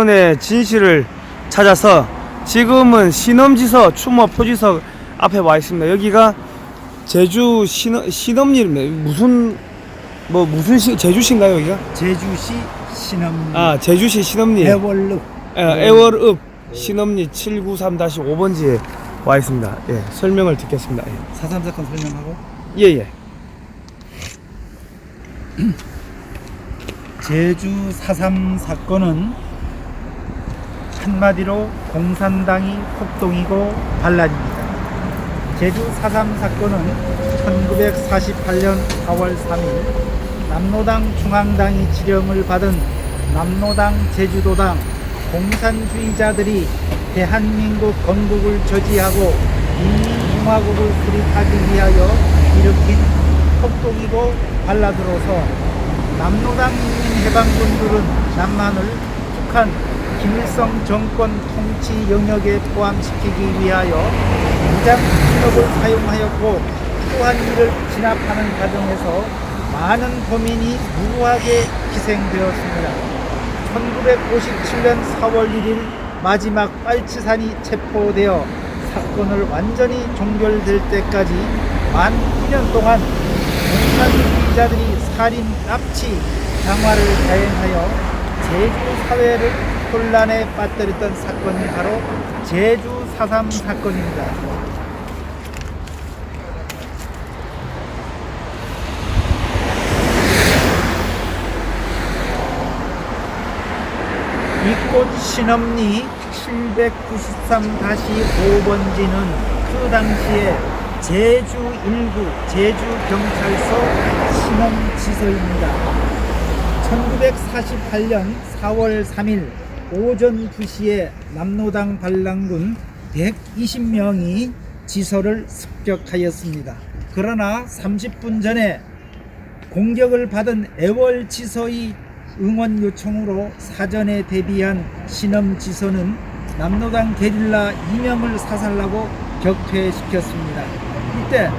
사건의 진실을 찾아서 지금은 신엄지서 추모 표지석 앞에 와 있습니다. 여기가 제주 신엄 신엄리입니다. 무슨 뭐 무슨 시 제주시인가요 여기가? 제주시 신엄 아 제주시 신엄리 애월읍 예, 애월읍 신엄리 793-5번지에 와 있습니다. 예, 설명을 듣겠습니다. 사삼 사건 설명하고 예, 예. 제주 4.3 사건은 한마디로 공산당이 폭동이고 반란입니다. 제주 4.3 사건은 1948년 4월 3일 남로당 중앙당이 지령을 받은 남로당 제주도당 공산주의자들이 대한민국 건국을 저지하고 민주공화국을 수립하기 위하여 일으킨 폭동이고 반란으로서 남로당 민민해방군들은 남한을 북한 김일성 정권 통치 영역에 포함시키기 위하여 무장 폭력을 사용하였고 또한 이를 진압하는 과정에서 많은 도민이 무고하게 희생되었습니다. 1957년 4월 1일 마지막 빨치산이 체포되어 사건을 완전히 종결될 때까지 만 9년 동안 공산주의자들이 살인, 납치, 장화를 자행하여 제주 사회를 혼란에 빠뜨렸던 사건이 바로 제주 4.3 사건입니다. 이꽃 신엄리 793-5번지는 그 당시에 제주 1구 제주경찰서 신엄지서입니다. 1948년 4월 3일 오전 2시에 남로당 반란군 120명이 지서를 습격하였습니다. 그러나 30분 전에 공격을 받은 애월지서의 응원 요청으로 사전에 대비한 신엄지서는 남로당 게릴라 이명을 사살하고 격퇴시켰습니다. 이때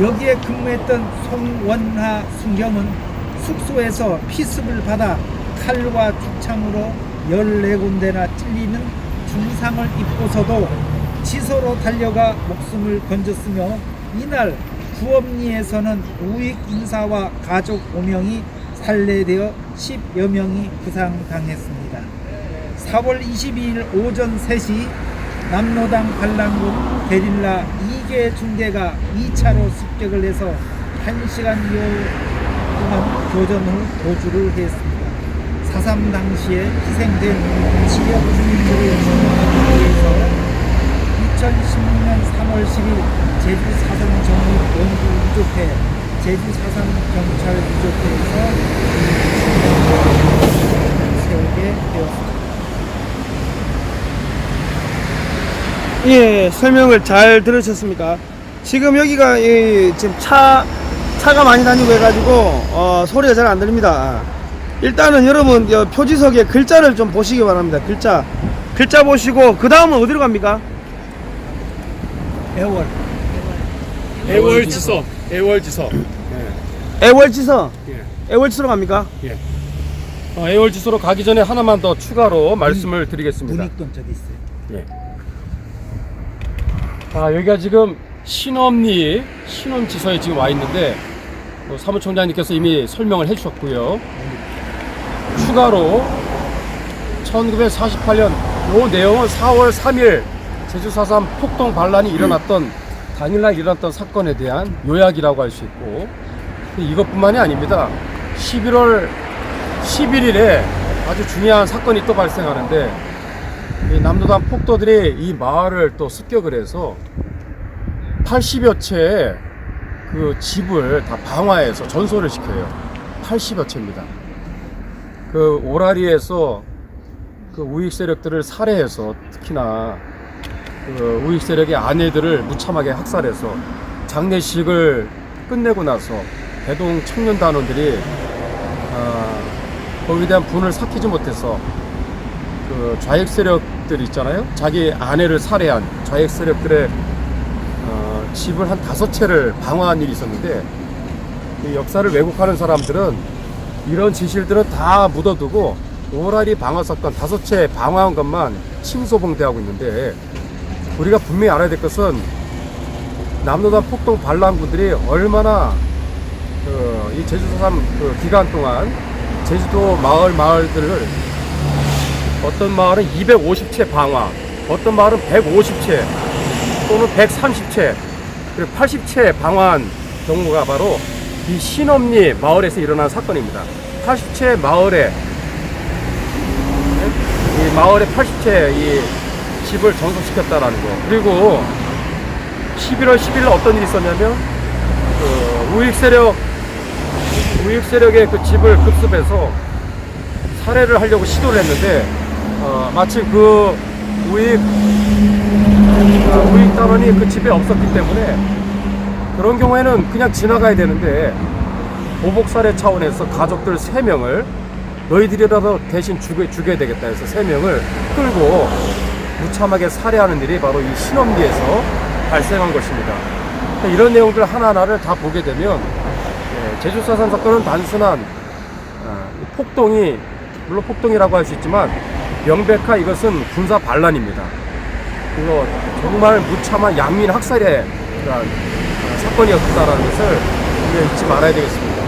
여기에 근무했던 송원하 순경은 숙소에서 피습을 받아 칼과 죽창으로 14군데나 찔리는 중상을 입고서도 지서로 달려가 목숨을 건졌으며 이날 구엄리에서는 우익 인사와 가족 5명이 살해되어 10여 명이 부상당했습니다. 4월 22일 오전 3시 남로당 반란군 게릴라 2개 중대가 2차로 습격을 해서 1시간 동안 교전 후 도주를 했습니다. 4.3 당시에 희생된 지역 주민들을 추모하기 위해서 2016년 3월 10일 제주 4.3 정리 연구 유족회 제주 4.3 경찰 유족회에서 세우게 되었습니다. 예, 설명을 잘 들으셨습니까? 지금 여기가 이, 지금 차 차가 많이 다니고 해가지고 어, 소리가 잘 안 들립니다. 일단은 여러분 여 표지석에 글자를 좀 보시기 바랍니다. 글자 글자 보시고 그 다음은 어디로 갑니까? 애월 애월지서 애월지서 애월지서 예. 애월지서로 갑니까? 어, 애월지서로 가기 전에 하나만 더 추가로 말씀을 드리겠습니다. 문익돈 저기 있어요. 예. 아 여기가 지금 신엄리 신엄지서에 지금 와 있는데 뭐 사무총장님께서 이미 설명을 해주셨고요. 추가로 1948년 요 내용은 4월 3일 제주 4.3 폭동 반란이 일어났던 당일날 일어났던 사건에 대한 요약이라고 할 수 있고 이것뿐만이 아닙니다. 11월 11일에 아주 중요한 사건이 또 발생하는데 이 남도당 폭도들이 이 마을을 또 습격을 해서 80여 채의 그 집을 다 방화해서 전소를 시켜요. 80여 채입니다. 그 오라리에서 그 우익 세력들을 살해해서 특히나 그 우익 세력의 아내들을 무참하게 학살해서 장례식을 끝내고 나서 대동 청년 단원들이 아, 거기에 대한 분을 삭히지 못해서 그 좌익 세력들 있잖아요. 자기 아내를 살해한 좌익 세력들의 어, 집을 한 다섯 채를 방화한 일이 있었는데 이 역사를 왜곡하는 사람들은 이런 진실들은 다 묻어두고 오라리 방화 사건 다섯 채 방화한 것만 침소봉대하고 있는데 우리가 분명히 알아야 될 것은 남로단 폭동 반란군들이 얼마나 그, 이 제주도 3그 기간 동안 제주도 마을 마을들을 어떤 마을은 250채 방화, 어떤 마을은 150채 또는 130채 그리고 80채 방화한 경우가 바로 이 신엄리 마을에서 일어난 사건입니다. 80채 마을에 이 마을에 80채 이 집을 전속시켰다라는 거. 그리고 11월 10일 어떤 일이 있었냐면 그 우익 세력 우익 세력의 그 집을 급습해서 살해를 하려고 시도를 했는데 어, 마침 그 우익 어, 우익 단원이 그 집에 없었기 때문에 그런 경우에는 그냥 지나가야 되는데 보복 살해 차원에서 가족들 3명을 너희들이라도 대신 죽여, 죽여야 되겠다 해서 3명을 끌고 무참하게 살해하는 일이 바로 이 신엄리에서 발생한 것입니다. 그러니까 이런 내용들 하나하나를 다 보게 되면 예, 제주 사상 사건은 단순한 아, 이 폭동이 물론 폭동이라고 할 수 있지만 명백한 이것은 군사 반란입니다. 이거 정말 무참한 양민 학살의 그런 아, 사건이었다라는 것을 우리가 잊지 말아야 되겠습니다.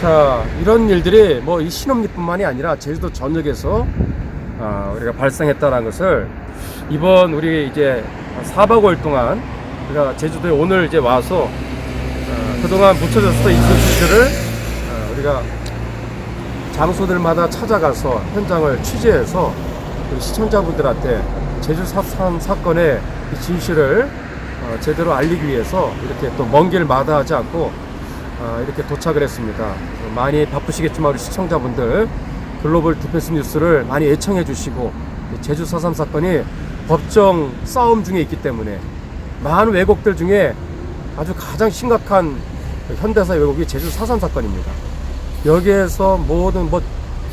자, 이런 일들이 뭐 이 신혼리뿐만이 아니라 제주도 전역에서 아, 우리가 발생했다는 것을 이번 우리 이제 4박 5일 동안 우리가 제주도에 오늘 이제 와서 어, 그동안 묻혀졌었던 이 소식들을 어, 우리가 장소들마다 찾아가서 현장을 취재해서 시청자분들한테 제주 사산 사건의 이 진실을 어, 제대로 알리기 위해서 이렇게 또 먼 길 마다하지 않고 어, 이렇게 도착을 했습니다. 어, 많이 바쁘시겠지만 우리 시청자분들 글로벌 디펜스 뉴스를 많이 애청해 주시고 이 제주 4.3 사건이 법정 싸움 중에 있기 때문에 많은 왜곡들 중에 아주 가장 심각한 그 현대사 왜곡이 제주 4.3 사건입니다. 여기에서 모든 뭐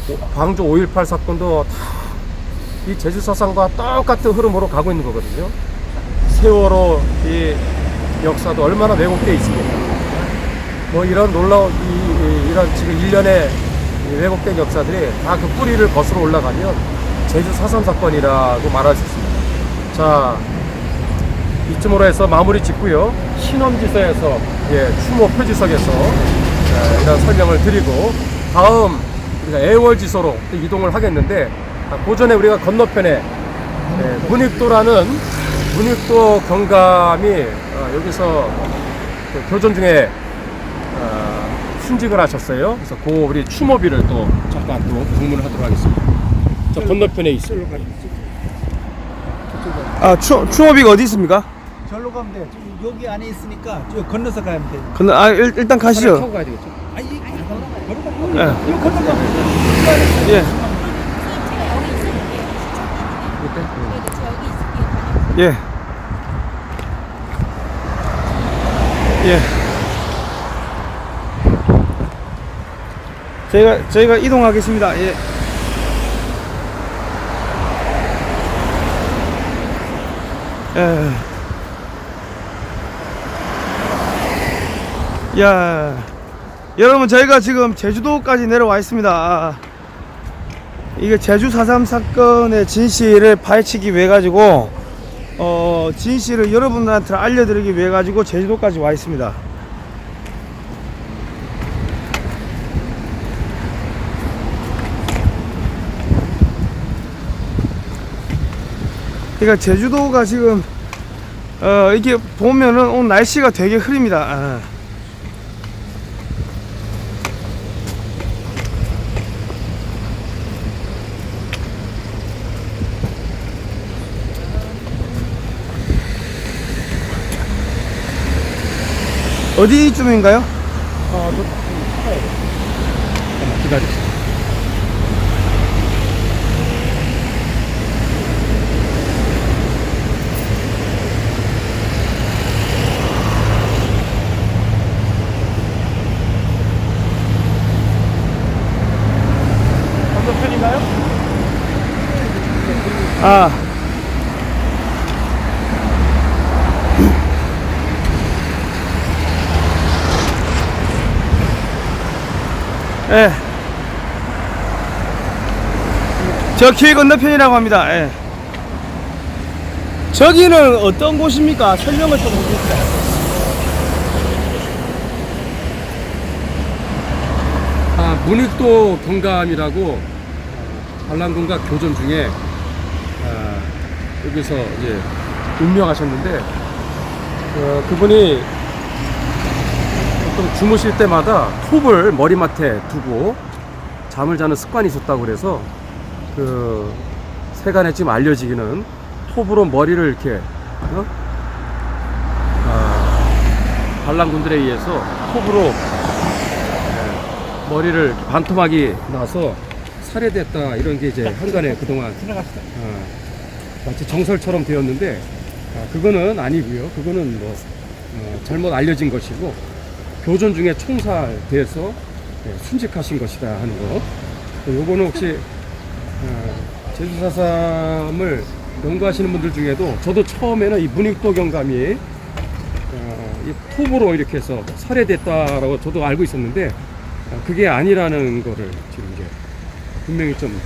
오- 광주 5.18 사건도 다 이 제주 사상과 똑같은 흐름으로 가고 있는 거거든요. 세월호 이 역사도 얼마나 왜곡되어 있습니까? 뭐 이런 놀라운 이, 이- 이런 지금 일련의 이 왜곡된 역사들이 다 그 뿌리를 거슬러 올라가면 제주 사삼 사건이라고 말할 수 있습니다. 자 이쯤으로 해서 마무리 짓고요. 신엄지서에서 예 추모 표지석에서 예, 이런 설명을 드리고 다음 우리가 애월지소로 또 이동을 하겠는데 아, 그 전에 우리가 건너편에 예, 문익도라는 문익도 경감이 어, 여기서 그 교전 중에 어, 순직을 하셨어요. 그래서 그 우리 추모비를 또 잠깐 또 방문을 하도록 하겠습니다. 저 건너편에 있어요. 아, 추, 추모비가 어디 있습니까? 절로 가면 돼. 저 여기 안에 있으니까 저 건너서 가면 돼. 근데, 아, 일, 일단 가시죠. 타고 가야 되겠죠. 아니, 이- 아니, 걸어가. 예. 이거 건너가면 돼. 예, 예. 예. 저희가, 저희가 이동하겠습니다. 예. 예. 야. 여러분, 저희가 지금 제주도까지 내려와 있습니다. 아, 이게 제주 4.3 사건의 진실을 파헤치기 위해 가지고 어 진실을 여러분들한테 알려드리기 위해 가지고 제주도까지 와 있습니다. 그러니까 제주도가 지금 어 이게 보면은 오늘 날씨가 되게 흐립니다. 아. 어디쯤인가요? 아, 너 타야 돼. 잠깐만 기다려. 건너편인가요? 아. 예. 저 길 건너편이라고 합니다. 예. 저기는 어떤 곳입니까? 설명을 좀 해주세요. 아, 문익도 경감이라고 어, 반란군과 교전 중에 아, 여기서 이제 운명하셨는데 어, 그분이 보통 주무실 때마다 톱을 머리맡에 두고 잠을 자는 습관이 있었다고 그래서 그 세간에 지금 알려지기는 톱으로 머리를 이렇게 어? 아, 반란군들에 의해서 톱으로 머리를 이렇게 반토막이 나서 살해됐다 이런 게 이제 한간에 그동안. 어, 마치 정설처럼 되었는데 아, 그거는 아니고요. 그거는 뭐 어, 잘못 알려진 것이고 교전 중에 총살돼서 예, 순직하신 것이다 하는 거. 요거는 혹시 어, 제주 사삼을 연구하시는 분들 중에도 저도 처음에는 이 문익도 경감이 어, 이 톱으로 이렇게 해서 살해됐다라고 저도 알고 있었는데 어, 그게 아니라는 거를 지금 이제 분명히 좀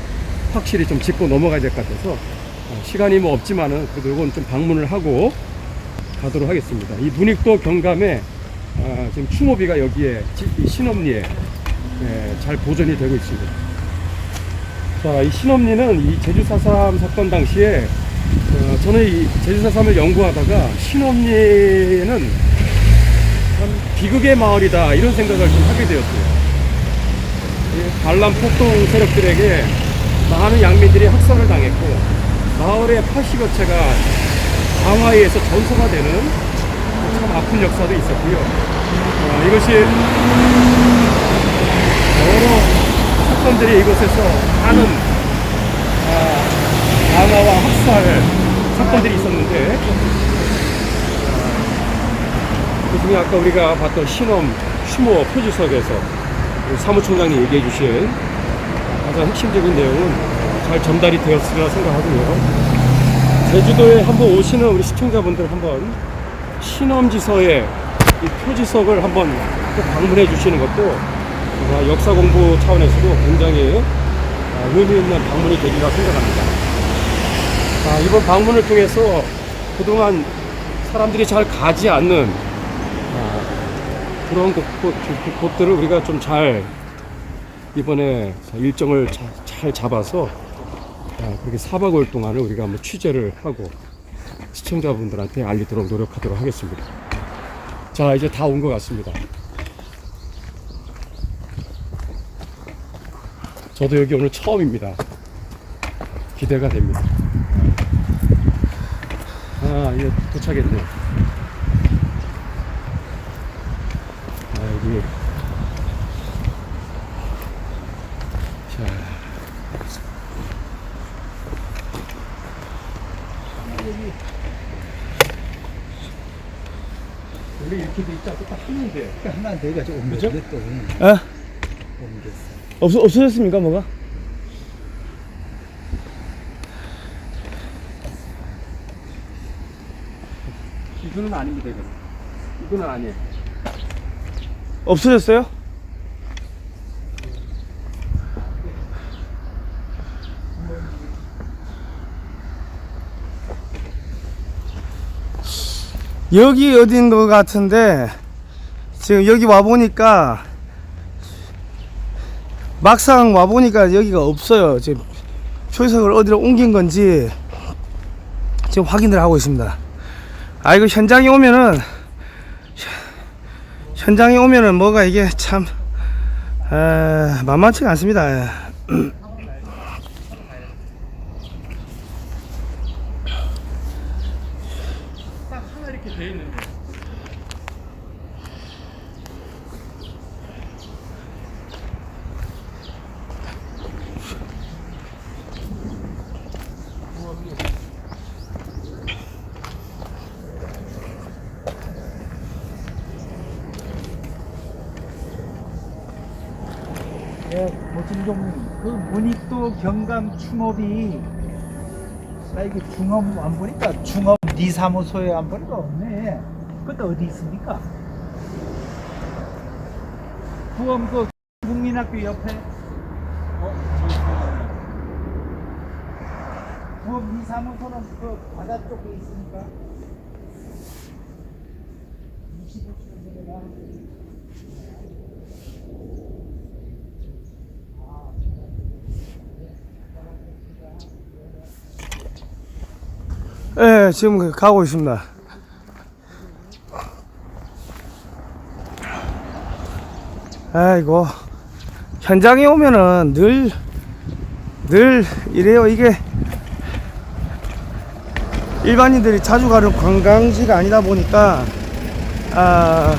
확실히 좀 짚고 넘어가야 될 것 같아서 어, 시간이 뭐 없지만은 그래도 이건 좀 방문을 하고 가도록 하겠습니다. 이 문익도 경감에 아, 지금 추모비가 여기에 신엄리에 예, 잘 보존이 되고 있습니다. 자, 이 신엄리는 이 제주 4.3 사건 당시에 어, 저는 이 제주 4.3을 연구하다가 신엄리는 참 비극의 마을이다 이런 생각을 좀 하게 되었어요. 이 반란 폭동 세력들에게 많은 양민들이 학살을 당했고 마을의 80여 채가 강화에 의해서 전소가 되는 참 아픈 역사도 있었고요. 어, 이것이 여러 사건들이 이곳에서 많은 아, 강화와 학살 사건들이 있었는데 아, 그 중에 아까 우리가 봤던 신엄 추모 표지석에서 사무총장이 얘기해 주신 가장 핵심적인 내용은 잘 전달이 되었으리라 생각하고요. 제주도에 한번 오시는 우리 시청자분들 한번 신엄지서의 이 표지석을 한번 꼭 방문해 주시는 것도 아마 역사 공부 차원에서도 굉장히 아, 의미 있는 방문이 되리라 생각합니다. 아, 이번 방문을 통해서 그동안 사람들이 잘 가지 않는 아, 그런 곳, 곳, 그 곳들을 우리가 좀 잘 이번에 일정을 자- 잘 잡아서 아, 그렇게 4박 5일 동안을 우리가 한번 취재를 하고 시청자분들한테 알리도록 노력하도록 하겠습니다. 자, 이제 다 온 것 같습니다. 저도 여기 오늘 처음입니다. 기대가 됩니다. 아, 이제 도착했네요. 아, 여기. 자. 원래 이렇게 돼 있지 않고 딱 하는데. 하나 돼가지고 그죠? 옮겼네 또. 에? 옮겼어. 없, 없어졌습니까, 뭐가? 이거는 아닙니다, 이거는. 이거는 아니에요. 없어졌어요? 여기 어딘 것 같은데 지금 여기 와 보니까 막상 와 보니까 여기가 없어요. 지금 초이석을 어디로 옮긴 건지 지금 확인을 하고 있습니다. 아 이거 현장에 오면은 현장에 오면은 뭐가 이게 참 에, 만만치가 않습니다. 예. 딱 하나 이렇게 돼 있는데. 예, 보증종 그 문익도 추모비 나 이게 중업 안 보니까 중업 네 사무소에 안 보니까 없네. 그것도 어디 있습니까? 구엄 그 국민학교 옆에 어? 부업 이 사무소는 그 바다 쪽에 있으니까 25km 예, 지금 그 가고 있습니다. 아이고, 현장에 오면은 늘, 늘 이래요. 이게 일반인들이 자주 가는 관광지가 아니다 보니까, 아,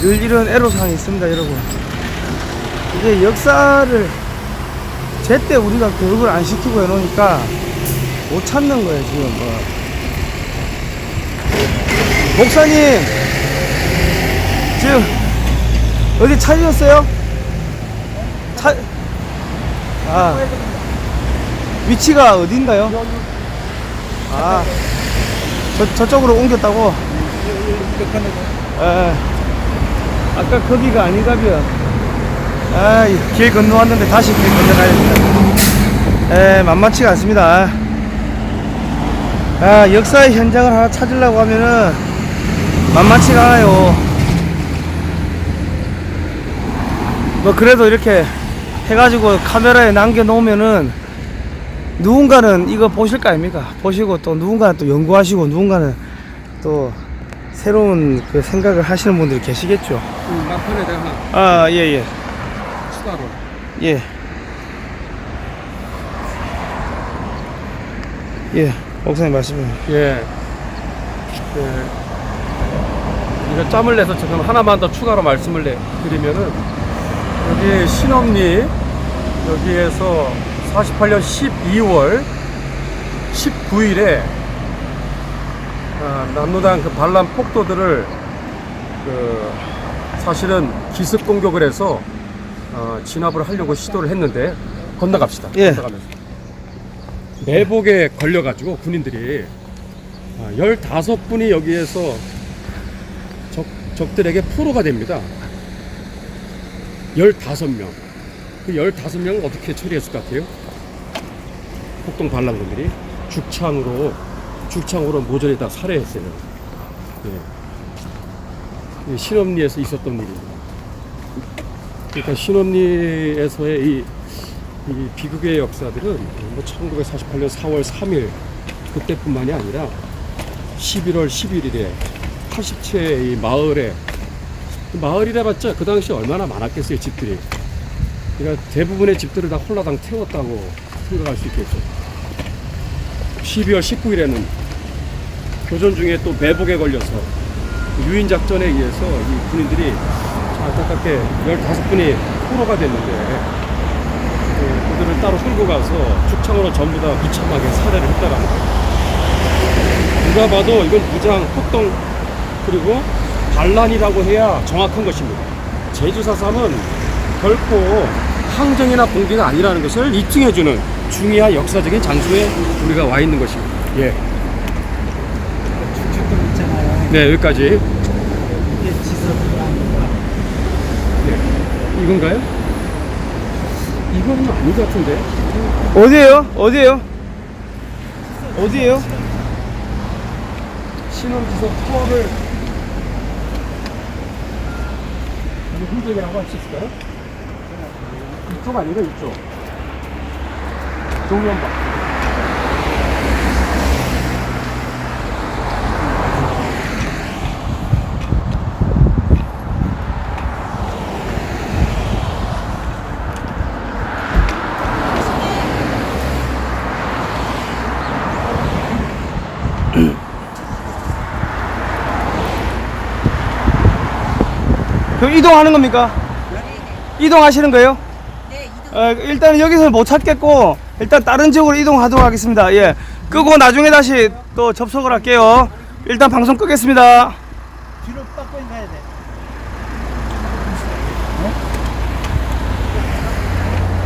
늘 이런 애로사항이 있습니다, 여러분. 이게 역사를 제때 우리가 교육을 안 시키고 해놓으니까 못 찾는 거예요 지금 뭐. 목사님 지금 어디 찾으셨어요? 차... 아 위치가 어딘가요? 아 저, 저쪽으로 옮겼다고? 예. 아까 거기가 아닌가벼 아, 이길 건너왔는데 다시 길 건너가야 됩니다. 에, 만만치가 않습니다. 아, 역사의 현장을 하나 찾으려고 하면은 만만치가 않아요. 뭐, 그래도 이렇게 해가지고 카메라에 남겨놓으면은 누군가는 이거 보실 거 아닙니까? 보시고 또 누군가는 또 연구하시고 누군가는 또 새로운 그 생각을 하시는 분들이 계시겠죠. 음, 내가 하나 아, 예, 예. 추가로 예. 예, 목사님 말씀해. 예. 예. 이거 짬을 내서 지금 하나만 더 추가로 말씀을 내- 드리면은 여기 신업리 여기에서 48년 12월 19일에 아, 남로당 그 반란 폭도들을 그 사실은 기습 공격을 해서 어, 진압을 하려고 시도를 했는데 건너갑시다. 예. 건너가면서. 매복에 걸려가지고 군인들이 아, 15분이 여기에서 적, 적들에게 포로가 됩니다. 15명. 그 15명을 어떻게 처리했을 것 같아요? 폭동 반란군들이 죽창으로, 죽창으로 모조리 다 살해했어요. 예. 이 신업리에서 있었던 일입니다. 그러니까 신업리에서의 이, 이 비극의 역사들은 뭐 1948년 4월 3일 그때뿐만이 아니라 11월 11일에 80채의 이 마을에 마을이라 봤자 그 당시 얼마나 많았겠어요 집들이. 그러니까 대부분의 집들을 다 홀라당 태웠다고 생각할 수 있겠죠. 12월 19일에는 교전 중에 또 매복에 걸려서 유인 작전에 의해서 이 군인들이 참 안타깝게 15분이 포로가 됐는데 그, 따로 끌고 가서 죽창으로 전부 다 무참하게 살해를 했다라는 거예요. 누가 봐도 이건 무장 폭동 그리고 반란이라고 해야 정확한 것입니다. 제주 4.3은 결코 항쟁이나 봉기가 아니라는 것을 입증해주는 중요한 역사적인 장소에 우리가 와 있는 것입니다. 예. 중축도 있잖아요. 네, 여기까지. 이게 지석이라니까. 네. 이건가요? 이건 아닌 것 같은데. 어디에요? 어디에요? 어디에요? 신혼지석 투어를 흔적이라고 할 수 있을까요? 이쪽 아닌가 이쪽 동면박 그럼 이동하는 겁니까? 이동하시는 거예요? 네, 이동. 어, 일단 여기서 못 찾겠고 일단 다른 지역으로 이동하도록 하겠습니다. 예. 끄고 나중에 다시 또 접속을 할게요. 일단 방송 끄겠습니다.